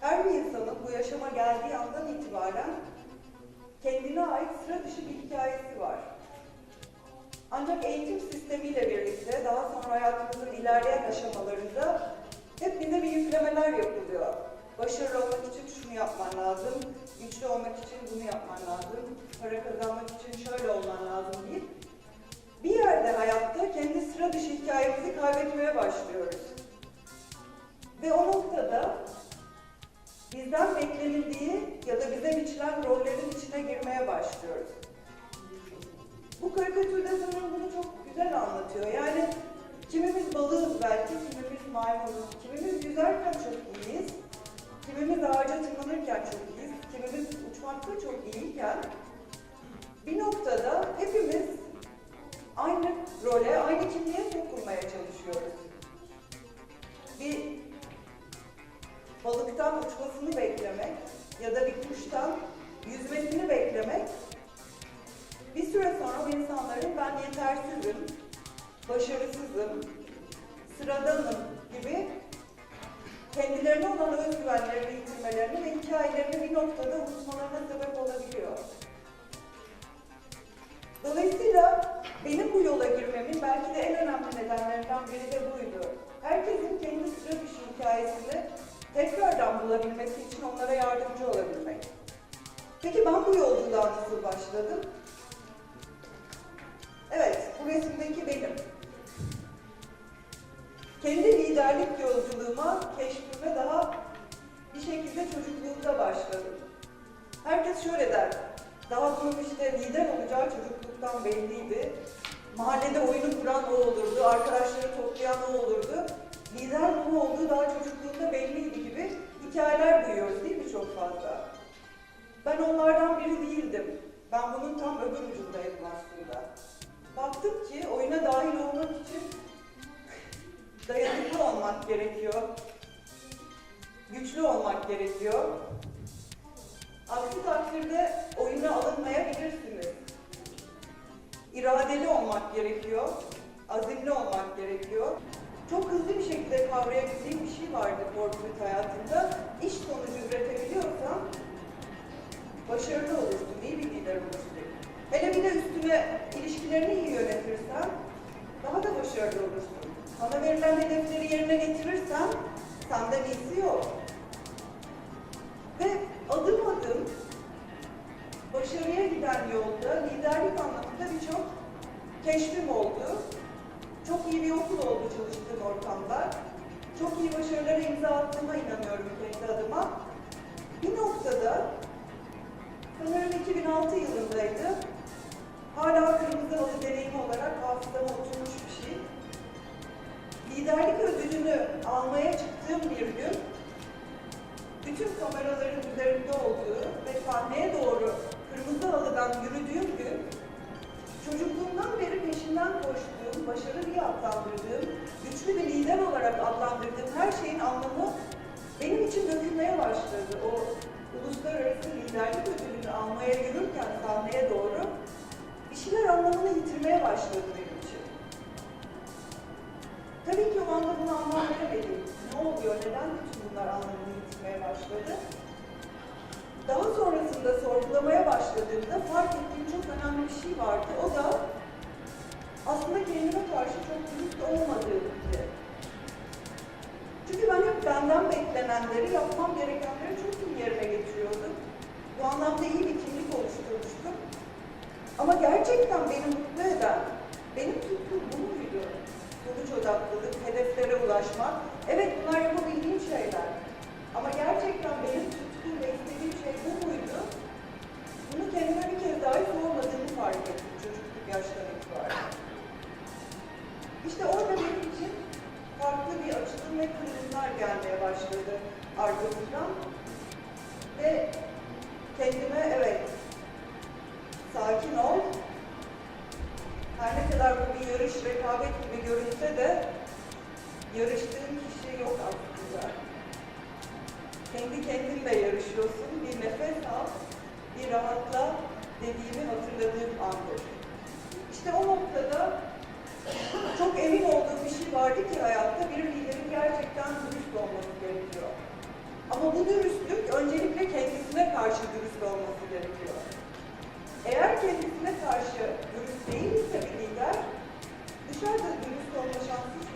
Her bir insanın bu yaşama geldiği andan itibaren kendine ait sıra dışı bir hikayesi var. Ancak eğitim sistemiyle birlikte daha sonra hayatımızın ilerleyen aşamalarında hep bize bir yüklemeler yapılıyor. Başarılı olmak için şunu yapman lazım, güçlü olmak için bunu yapman lazım, para kazanmak için şöyle olman lazım deyip bir yerde hayatta kendi sıra dışı hikayemizi kaybetmeye başlıyoruz. Ve o noktada bizden beklenildiği ya da bize biçilen rollerin içine girmeye başlıyoruz. Bu karikatürde sanırım bunu çok güzel anlatıyor. Yani kimimiz balığız belki, kimimiz maymunuz, kimimiz yüzerken çok iyiyiz, kimimiz ağaca tırmanırken çok iyiyiz, kimimiz uçmakta çok iyiyken bir noktada hepimiz aynı role, aynı kimliğe sokulmaya çalışıyoruz. Balıktan uçmasını beklemek ya da bir kuştan yüzmesini beklemek bir süre sonra bu insanların ben yetersizim, başarısızım, sıradanım gibi kendilerine olan özgüvenlerini yitirmelerini ve hikayelerini bir noktada unutmalarına sebep olabiliyor. Dolayısıyla benim bu yola girmemin belki de en önemli nedenlerinden biri de buydu. Herkesin kendi sıra dışı hikayesini tekrardan bulabilmesi için onlara yardımcı olabilmek. Peki ben bu yolculuğa nasıl başladım? Evet, bu resimdeki benim. Kendi liderlik yolculuğuma, keşfime daha bir şekilde çocukluğumda başladım. Herkes şöyle der, daha bunun işte lider olacağı çocukluktan belliydi. Mahallede oyunu kuran o olurdu, arkadaşları toplayan o olurdu. Lider bu olduğu daha çocukluğunda Ben onlardan biri değildim. Ben bunun tam öbür ucundaydım aslında. Baktım ki oyuna dahil olmak için dayanıklı olmak gerekiyor. Güçlü olmak gerekiyor. Aksi takdirde oyuna alınmayabilirsiniz. İradeli olmak gerekiyor. Azimli olmak gerekiyor. Çok hızlı bir şekilde kavrayabildiğim bir şey vardı korporate hayatında. Verilen hedefleri yerine getirirsen senden iyisi yok. Ve adım adım başarıya giden yolda liderlik anlamında birçok keşfim oldu. Çok iyi bir okul oldu çalıştığım ortamda. Çok iyi başarılara imza attığıma inanıyorum kendi adıma. Bir noktada sanırım 2006 yılındaydı. Hala kırmızı halı deneyimi olarak hafızama oturmuş bir. Liderlik ödülünü almaya çıktığım bir gün bütün kameraların üzerinde olduğu ve sahneye doğru kırmızı halıdan yürüdüğüm gün çocukluğumdan beri peşinden koştuğum, başarı diye adlandırdığım, güçlü bir lider olarak adlandırdığım her şeyin anlamı benim için dökülmeye başladı. O uluslararası liderlik ödülünü almaya yürürken sahneye doğru bir şeyler anlamını yitirmeye başladı veremedim. Ne oluyor, neden bütün bunlar anlamını yitirmeye başladı? Daha sonrasında sorgulamaya başladığımda fark ettiğim çok önemli bir şey vardı. O da aslında kendime karşı çok dürüst olmadığımdı. Çünkü ben hep benden beklenenleri, yapmam gerekenleri çok iyi yerine getiriyordum. Bu anlamda iyi bir kimlik oluşturmuştum. Ama gerçekten beni mutlu eden, benim tutkum bu muydu? Sonuç odaklılık, hedeflere ulaşmak. Ve kendime evet sakin ol. Her ne kadar bu bir yarış, rekabet gibi görünse de yarıştığın kişi yok aslında. Kendi kendinle yarışıyorsun, bir nefes al, bir rahatla dediğimi hatırladığım andır. İşte o noktada çok emin olduğum bir şey vardı ki hayatta bir liderin gerçekten dürüst olması gerekiyor. bu dürüstlük öncelikle kendisine karşı dürüst olması gerekiyor. Eğer kendisine karşı dürüst değilse bir lider, dışarıda dürüst olma şansı